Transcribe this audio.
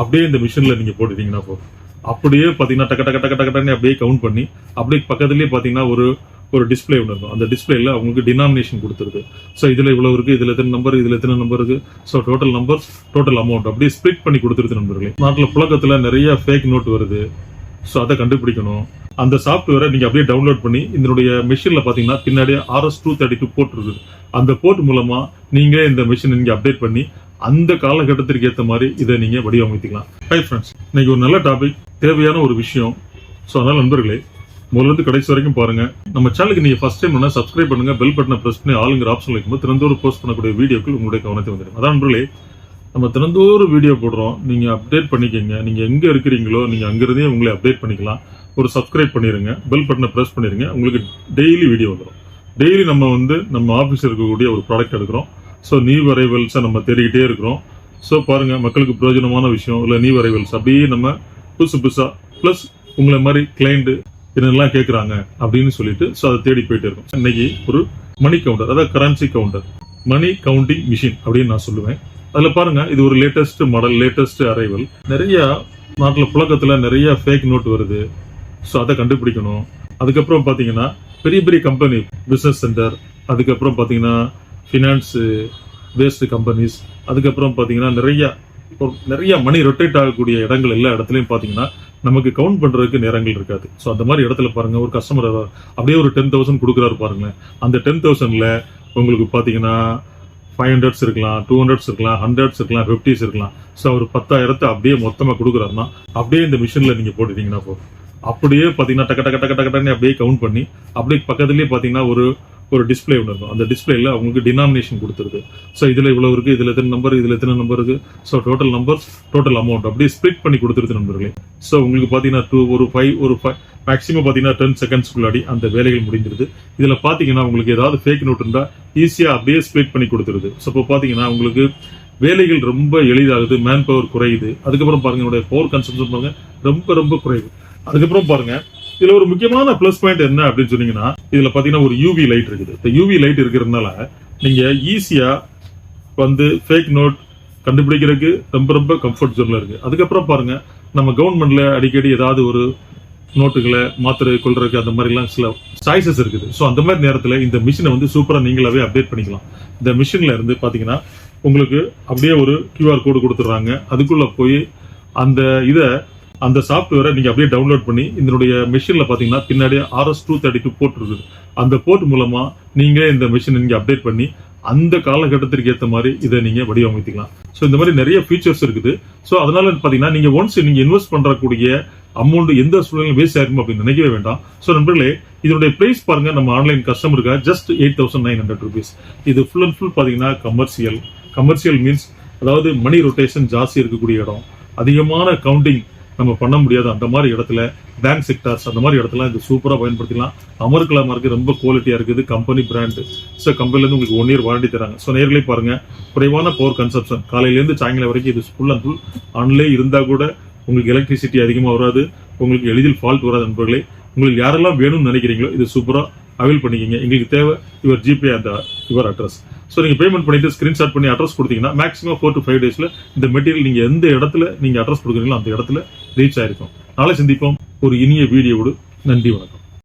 அப்படியே இந்த மிஷின்ல நீங்க போட்டுட்டீங்கன்னா போதும். அப்படியே பாத்தீங்கன்னா டக்க டக்க டக்க டக்க அப்படியே கவுண்ட் பண்ணி அப்படியே பக்கத்துலயே பாத்தீங்கன்னா ஒரு ஒரு டிஸ்பிளே ஒன்று இருக்கும். அந்த டிஸ்பிளேல அவங்களுக்கு டினாமினேஷன் கொடுத்துருது. ஸோ இதுல இவ்வளவு இருக்கு இதுல எத்தனை நம்பர் இதுல எத்தனை நம்பர் இருக்கு. So total number total amount அப்படியே ஸ்ப்ளிட் பண்ணி கொடுத்துருது நண்பர்களே. நாட்டில் புழக்கத்துல நிறைய ஃபேக் நோட் வருது. ஸோ அதை கண்டுபிடிக்கணும். அந்த சாஃப்ட்வேரை நீங்க அப்படியே டவுன்லோட் பண்ணி இதனுடைய மிஷின்ல பாத்தீங்கன்னா பின்னாடி R S two thirty two port இருக்குது. அந்த போர்ட் மூலமா நீங்களே இந்த மிஷின் நீங்க அப்டேட் பண்ணி அந்த காலகட்டத்திற்கு ஏற்ற மாதிரி இதை நீங்க வடிவமைத்துக்கலாம். ஹை ஃப்ரெண்ட்ஸ் இன்னைக்கு ஒரு நல்ல டாபிக் தேவையான ஒரு விஷயம். ஸோ அதனால் நண்பர்களே முதல்ல கடைசி வரைக்கும் பாருங்க. நம்ம சேனலுக்கு நீங்க ஃபர்ஸ்ட் டைம் என்ன சப்ஸ்கிரைப் பண்ணுங்க பெல் பட்டனை பிரஸ் பண்ணி ஆளுங்கிற ஆப்ஷன் வைக்கும்போது தினந்தோறும் போஸ்ட் பண்ணக்கூடிய வீடியோக்கள் உங்களுடைய கவனத்தை வந்துடும். அதான் நண்பர்களே நம்ம திறந்தோறு வீடியோ போடுறோம். நீங்க அப்டேட் பண்ணிக்கங்க. நீங்க எங்க இருக்கிறீங்களோ நீங்க அங்கிருந்தே உங்களை அப்டேட் பண்ணிக்கலாம். ஒரு சப்ஸ்கிரைப் பண்ணிருங்க பெல் பட்டனை பிரஸ் பண்ணிருங்க. உங்களுக்கு டெய்லி வீடியோ வந்துடும் டெய்லி நம்ம வந்து நம்ம ஆஃபீஸ் இருக்கக்கூடிய ஒரு ப்ராடக்ட் எடுக்கிறோம். ஸோ நியூ அரைவல்ஸை நம்ம தேடிக்கிட்டே இருக்கிறோம். ஸோ பாருங்கள் மக்களுக்கு பிரயோஜனமான விஷயம் இல்லை நியூ அரைவல்ஸ் அப்படியே நம்ம புதுசு புதுசாக ப்ளஸ் உங்களை மாதிரி கிளைண்ட்டு என்னெல்லாம் கேட்குறாங்க அப்படின்னு சொல்லிட்டு ஸோ அதை தேடி போயிட்டு இருக்கோம். இன்னைக்கு ஒரு மணி கவுண்டர் அதாவது currency counter money counting machine அப்படின்னு நான் சொல்லுவேன். அதில் பாருங்க இது ஒரு லேட்டஸ்ட் மாடல் லேட்டஸ்ட் அரைவல் நிறைய நாட்டில் புழக்கத்தில் நிறைய ஃபேக் நோட் வருது. ஸோ அதை கண்டுபிடிக்கணும். அதுக்கப்புறம் பார்த்தீங்கன்னா பெரிய பெரிய கம்பெனி பிஸ்னஸ் சென்டர் அதுக்கப்புறம் பார்த்தீங்கன்னா ஃபினான்ஸு பேஸ்டு கம்பெனிஸ் அதுக்கப்புறம் பார்த்தீங்கன்னா நிறையா இப்போ நிறைய மணி ரொட்டேட் ஆகக்கூடிய இடங்கள் எல்லா இடத்துலையும் பார்த்தீங்கன்னா நமக்கு கவுண்ட் பண்ணுறதுக்கு நேரங்கள் இருக்காது. ஸோ அந்த மாதிரி இடத்துல பாருங்க ஒரு கஸ்டமர் அப்படியே ஒரு டென் தௌசண்ட் கொடுக்குறாரு பாருங்களேன். அந்த டென் தௌசண்ட்ல உங்களுக்கு பார்த்தீங்கன்னா ஃபைவ் ஹண்ட்ரட்ஸ் இருக்கலாம் டூ ஹண்ட்ரட்ஸ் இருக்கலாம் ஹண்ட்ரட்ஸ் இருக்கலாம் ஃபிஃப்டிஸ் இருக்கலாம். ஸோ அவர் பத்தாயிரத்தை அப்படியே மொத்தமாக கொடுக்குறாருன்னா அப்படியே இந்த மிஷினில் நீங்கள் போட்டுட்டீங்கன்னா போதும். அப்படியே பார்த்தீங்கன்னா டக்க டக்க டக்க டக்கன்னு அப்படியே கவுண்ட் பண்ணி அப்படியே பக்கத்துலேயே பார்த்தீங்கன்னா ஒரு ஒரு டிஸ்ப்ளே ஒன்று இருக்கும் அந்த டிஸ்பிளேல அவங்களுக்கு டினாமினேஷன் கொடுத்துருது. ஸோ இதில் இவ்வளோ இருக்குது இதில் எத்தனை நம்பர் இதில் எத்தனை நம்பர் இருக்கு. So total number total amount அப்படியே ஸ்ப்ளிட் பண்ணி கொடுத்துருது நண்பர்களே. ஸோ உங்களுக்கு பார்த்தீங்கன்னா டூ ஒரு ஃபைவ் ஒரு ஃபைவ் மேக்ஸிமம் பார்த்தீங்கன்னா டென் செகண்ட்ஸ்க்குள்ளாடி அந்த வேலைகள் முடிஞ்சிருது. இதில் பார்த்தீங்கன்னா உங்களுக்கு ஏதாவது ஃபேக் நோட் இருந்தால் ஈஸியாக அப்படியே ஸ்ப்ளிட் பண்ணி கொடுத்துருது. ஸோ இப்போ பார்த்தீங்கன்னா உங்களுக்கு வேலைகள் ரொம்ப எளிதாகுது மேன் பவர் குறையுது. அதுக்கப்புறம் பாருங்க என்னுடைய பவர் கன்சம்ஷன் பாருங்க ரொம்ப ரொம்ப குறையுது அதுக்கப்புறம் பாருங்க இதுல ஒரு முக்கியமான ப்ளஸ் பாயிண்ட் என்ன அப்படின்னு சொன்னீங்கன்னா இதுல பாத்தீங்கன்னா ஒரு யூவி லைட் இருக்குது. இந்த யூவி லைட் இருக்கிறதுனால நீங்க ஈஸியா வந்து ஃபேக் நோட் கண்டுபிடிக்கிறதுக்கு ரொம்ப ரொம்ப கம்ஃபர்ட் ஜோன்ல இருக்கு. அதுக்கப்புறம் பாருங்க நம்ம கவர்மெண்ட்ல அடிக்கடி ஏதாவது ஒரு நோட்டுகளை மாத்திரை கொள்றதுக்கு அந்த மாதிரி எல்லாம் சில சாய்ஸஸ் இருக்குது. ஸோ அந்த மாதிரி நேரத்தில் இந்த மிஷினை வந்து சூப்பரா நீங்களாவே அப்டேட் பண்ணிக்கலாம். இந்த மிஷின்ல இருந்து பாத்தீங்கன்னா உங்களுக்கு அப்படியே ஒரு கியூஆர் கோடு கொடுத்துட்றாங்க. அதுக்குள்ள போய் அந்த இதை அந்த சாஃப்ட்வேரை நீங்கள் அப்படியே டவுன்லோட் பண்ணி இதனுடைய மிஷினில் பார்த்தீங்கன்னா பின்னாடி R S two thirty two port இருக்குது. அந்த போர்ட் மூலமாக நீங்களே இந்த மிஷினை நீங்கள் அப்டேட் பண்ணி அந்த காலகட்டத்திற்கு ஏற்ற மாதிரி இதை நீங்கள் வடிவமைத்துக்கலாம். ஸோ இந்த மாதிரி நிறைய ஃபீச்சர்ஸ் இருக்குது. ஸோ அதனால பார்த்தீங்கன்னா நீங்கள் ஒன்ஸ் நீங்கள் இன்வெஸ்ட் பண்ணுறக்கூடிய அமௌண்ட் எந்த சூழ்நிலையும் வேஸ்ட் ஆயிருக்கும் அப்படின்னு நினைக்கவே வேண்டாம். ஸோ நண்பர்களே இதனுடைய பிரைஸ் பாருங்க. நம்ம ஆன்லைன் கஸ்டமருக்கு just eight thousand nine hundred rupees இது ஃபுல் அண்ட் ஃபுல் பார்த்தீங்கன்னா கமர்ஷியல் கமர்ஷியல் மீன்ஸ் அதாவது மணி ரொட்டேஷன் ஜாஸ்தி இருக்கக்கூடிய இடம். அதிகமான கவுண்டிங் நம்ம பண்ண முடியாது. அந்த மாதிரி இடத்துல பேங்க் செக்டார்ஸ் அந்த மாதிரி இடத்துல இது சூப்பராக பயன்படுத்திக்கலாம். அமர்கலாமா மார்க்கு ரொம்ப குவாலிட்டியாக இருக்குது. கம்பெனி பிராண்டு ஸோ கம்பெனிலேருந்து உங்களுக்கு ஒன் இயர் வாரண்டி தராங்க. ஸோ நேர்களே பாருங்க. குறைவான பவர் கன்சப்ஷன் காலையிலேருந்து சாயங்காலம் வரைக்கும் இது ஃபுல் அண்ட் ஃபுல் ஆன்லேயே இருந்தால் கூட உங்களுக்கு எலக்ட்ரிசிட்டி அதிகமாக வராது. உங்களுக்கு எளிதில் ஃபால்ட் வராது நண்பர்களே. உங்களுக்கு யாரெல்லாம் வேணும்னு நினைக்கிறீங்களோ இது சூப்பராக அவைல் பண்ணிக்கிங்க. எங்களுக்கு தேவை இவர் ஜிபே அந்த இவர் அட்ரஸ் ஸோ நீங்கள் பேமெண்ட் பண்ணிட்டு ஸ்க்ரீன்ஷாட் பண்ணி அட்ரஸ் கொடுத்தீங்கன்னா மேக்ஸிமம் ஃபோர் டு ஃபைவ் டேஸில் இந்த மெட்டீரியல் நீங்கள் எந்த இடத்துல நீங்கள் அட்ரஸ் கொடுக்குறீங்களோ அந்த இடத்துல ரீச் ஆயிருக்கும். நாளை சந்திப்போம். ஒரு இனிய வீடியோவோடு. நன்றி வணக்கம்.